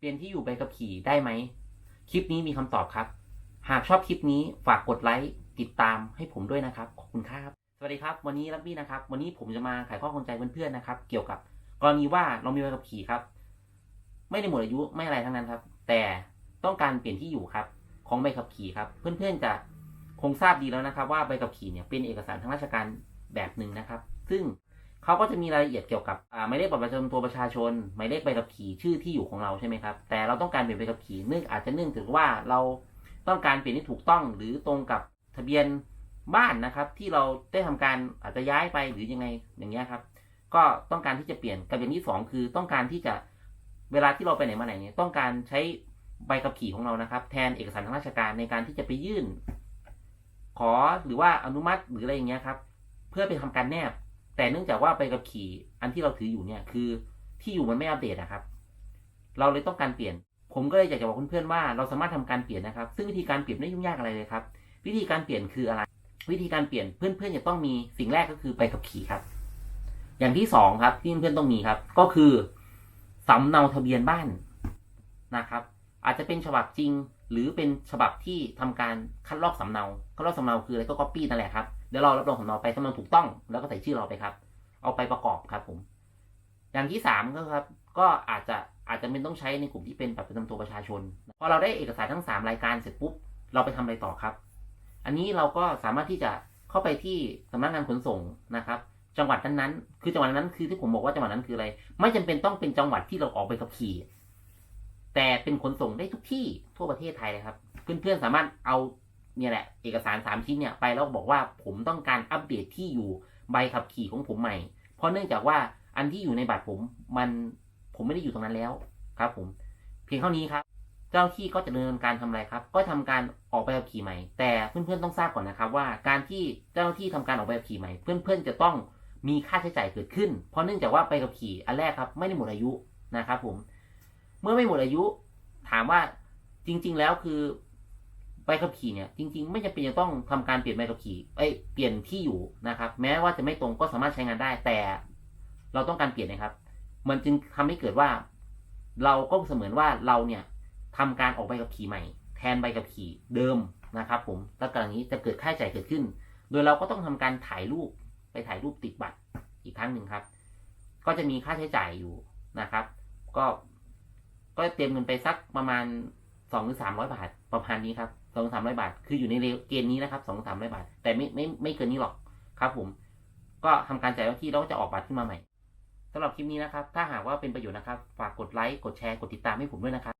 เปลี่ยนที่อยู่ใบขับขี่ได้ไหม คลิปนี้มีคำตอบครับ หากชอบคลิปนี้ฝากกดไลค์ติดตามให้ผมด้วยนะครับ ขอบคุณครับ สวัสดีครับ วันนี้รับบี้นะครับ วันนี้ผมจะมาไขข้อข้องใจเพื่อนๆนะครับ เกี่ยวกับกรณีว่าเรามีใบขับขี่ครับ ไม่ได้หมดอายุไม่อะไรทั้งนั้นครับ แต่ต้องการเปลี่ยนที่อยู่ครับ ของใบขับขี่ครับ เพื่อนๆจะคงทราบดีแล้วนะครับ ว่าใบขับขี่เนี่ยเป็นเอกสารทางราชการแบบหนึ่งนะครับ ซึ่ง เขาก็จะมีรายละเอียดเกี่ยวกับหมายเลขบัตรประจำตัวประชาชนหมายเลขใบขับขี่ชื่อที่อยู่ของเราใช่ไหมครับ แต่เราต้องการเปลี่ยนใบขับขี่เนื่องอาจจะเนื่องจากว่าเราต้องการเปลี่ยนให้ถูกต้องหรือตรงกับทะเบียนบ้านนะครับ ที่เราได้ทำการอาจจะย้ายไปหรือยังไงอย่างเงี้ยครับ ก็ต้องการที่จะเปลี่ยนกับอย่างที่สองคือต้องการที่จะเวลาที่เราไปไหนมาไหนเนี่ยต้องการใช้ใบขับขี่ของเรานะครับ แทนเอกสารทางราชการในการที่จะไปยื่น ขอหรือว่าอนุมัติหรืออะไรอย่างเงี้ยครับ เพื่อไปทำการแนบ แต่เนื่องจากว่าใบขับขี่อันที่เราถืออยู่เนี่ยคือที่อยู่มันไม่อัปเดตนะครับ เราเลยต้องการเปลี่ยน ผมก็เลยอยากจะบอกเพื่อนๆว่าเราสามารถทำการเปลี่ยนนะครับ ซึ่งวิธีการเปลี่ยนไม่ยุ่งยากอะไรเลยครับ วิธีการเปลี่ยนคืออะไร วิธีการเปลี่ยนเพื่อนๆจะต้องมีสิ่งแรกก็คือใบขับขี่ครับ อย่างที่สองครับที่เพื่อนๆต้องมีครับ ก็คือสำเนาทะเบียนบ้านนะครับ อาจจะเป็นฉบับจริง หรือเป็นฉบับที่ทำการคัดลอกสำเนาคัดลอกสำเนาคืออะไรก็ copy นั่นแหละครับ เดี๋ยวเรารับรองสำเนาไปสำเนถูกต้อง แล้วก็ใส่ชื่อเราไปครับ เอาไปประกอบครับผม อย่างที่สามก็ครับ ก็อาจจะอาจจะเป็นต้องใช้ในกลุ่มที่เป็นแบัตรประจำตัวประชาชนพอเราได้เอกสารทั้งสามรายการเสร็จปุ๊บเราไปทำอะไรต่อครับ อันนี้เราก็สามารถที่จะเข้าไปที่สำนักงานขนส่งนะครับ จังหวัดนั้นๆคือจังหวัดนั้นคือที่ผมบอกว่าจังหวัดนั้นคืออะไร ไม่จำเป็นต้องเป็นจังหวัดที่เราออกไปขับขี่แต่เป็นขนส่งได้ทุกที่ทั่วประเทศไทยเลยครับ เพื่อนๆสามารถเอา เนี่ยแหละเอกสารสามชิ้นเนี่ยไปแล้วบอกว่าผมต้องการอัปเดตที่อยู่ใบขับขี่ของผมใหม่ เพราะเนื่องจากว่าอันที่อยู่ในบัตรผมมันผมไม่ได้อยู่ตรงนั้นแล้วครับ ผม เพียงเท่านี้ครับ เจ้าที่ก็จะดำเนินการทำอะไรครับ ก็ทำการออกใบขับขี่ใหม่ แต่เพื่อนๆต้องทราบก่อนนะครับ ว่าการที่เจ้าที่ทำการออกใบขับขี่ใหม่ เพื่อนๆจะต้องมีค่าใช้จ่ายเกิดขึ้น เพราะเนื่องจากว่าใบขับขี่อันแรกครับ ไม่ได้หมดอายุนะครับ ผม เมื่อไม่หมดอายุ ถามว่าจริง ๆ แล้วคือ บขับขี่เนี่ยจริง ๆ ไม่จำเป็นจะต้องทำการเปลี่ยนใบขับขี่เอ้ยเปลี่ยนที่อยู่นะครับ แม้ว่าจะไม่ตรงก็สามารถใช้งานได้แต่ เราต้องการเปลี่ยนนะครับ มันจึงทำให้เกิดว่า เราก็เสมือนว่าเราเนี่ยทำการออกใบขับขี่ใหม่ แทนใบขับขี่เดิมนะครับผมแล้วกรณีจะเกิดค่าใช้จ่ายเกิดขึ้น โดยเราก็ต้องทำการถ่ายรูปไปถ่ายรูปติดบัตรอีกครั้งหนึ่งครับ ก็จะมีค่าใช้จ่ายอยู่นะครับ ก็ก็เตรียมเงินไปสักประมาณสองหรือสามร้อยบาทประมาณนี้ครับ สองสามร้อยบาท คืออยู่ในเกณฑ์นี้นะครับสองสามร้อยบาท แต่ไม่ไม่ไม่เกินนี้หรอกครับผม ก็ทำการจ่ายวันที่แล้วก็จะออกบัตรขึ้นมาใหม่สำหรับคลิปนี้นะครับ ถ้าหากว่าเป็นประโยชน์นะครับ ฝากกดไลค์ กดแชร์ กดติดตามให้ผมด้วยนะครับ